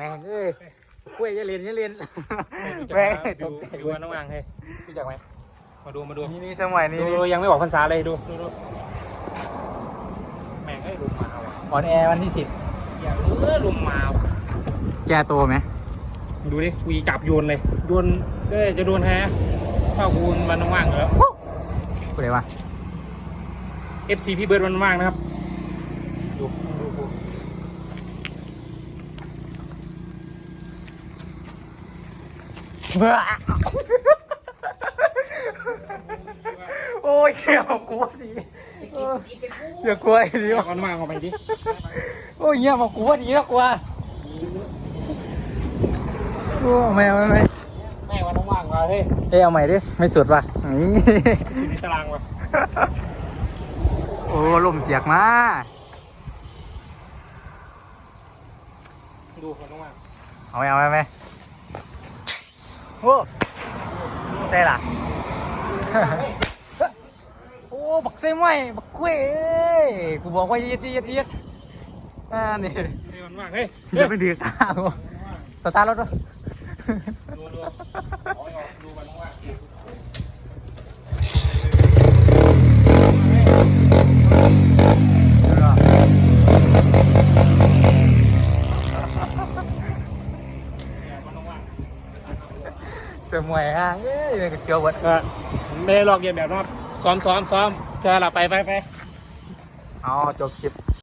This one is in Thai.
แม่งเอ้ยกล้วยจะเรียนจะเรียนรู้จักแม่งไหมตดูกใจดูว่าน้องอ่างเฮ้ยรู้จักไหมมาดูมาดูนี่นี่สมัยนี้ดูดูยังไม่บอกพรรษาเลยดูดูดูแม่งเอ้ยลุมมาว่ะออนแอร์วันที่สิบอย่าเออลุมมาว่ะแก้ตัวไหมดูดิกูจับโยนเลยโยนเอ้ยจะโดนแฮะข้าวกูมันว่างๆอยู่แล้วกูเลยว่า FC พี่เบิร์ดมันว่างนะครับดู โอ้ยเกี่ยวกลัวสิเอออย่ากลัวไอ้ดิเอามันว่างออกไปดิโอ้ยเงี้ยมากลัวดีแล้วกลัวโอ้ไม่ไม่ไม่แม่งวันว่างๆมาเฮ้ยเอ้ยเอาใหม่ดิไม่สุดว่ะนี่อยู่ในตารางว่ะโอ้ลมเสียกมาดูมันว่างเอาไหมเอาไหมเอาไหม โอ้ได้ล่ะ โอ้ บักเซมไว้บักกล้วยเอ้ยกูบอกว่าเย็ดเย็ดเย็ดอ่านี่เฮ้ยมันว่างเฮ้ยจะไปดื้อตากูสตาร์ทรถด้วยดูดูเอาให้ออกดูมันว่าง สมวยฮะเอ้ยมันก็เชียวเบิดก็ไม่ได้ลอกเรียนแบบนะครับซ้อมซ้อมซ้อมแค่ละไปไปไป เอาจบคลิป